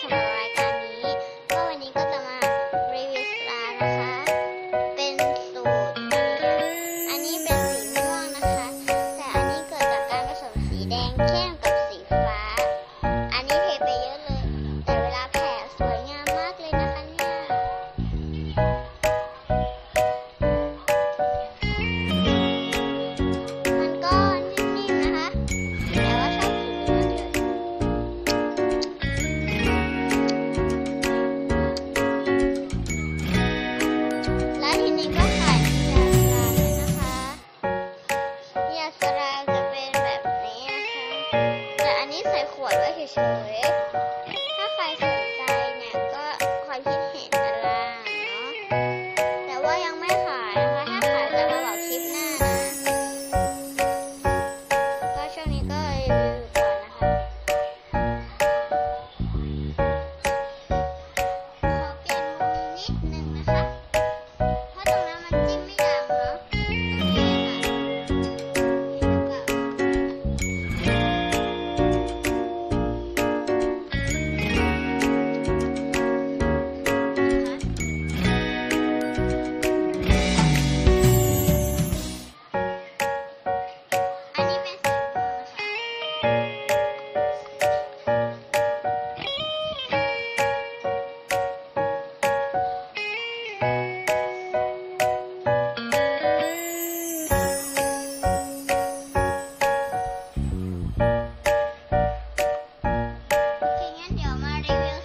tomorrow. ี้ก็ขายที่ยาสลาแนะคะยาสลาจะเป็นแบบนี้นะคะแต่อันนี้ใส่ขวดไว้เฉยๆ ถ้าใครสนใจเนี่ยก็ความคิดเห็นกันล่าเนาะ แต่ว่ายังไม่ขายนะคะ ถ้าขายจะมาบอกคลิปหน้านะ ก็ช่วงนี้ก็รีวิวก่อนนะคะ ขอเปลี่ยนมุมนิดนึง Hallelujah.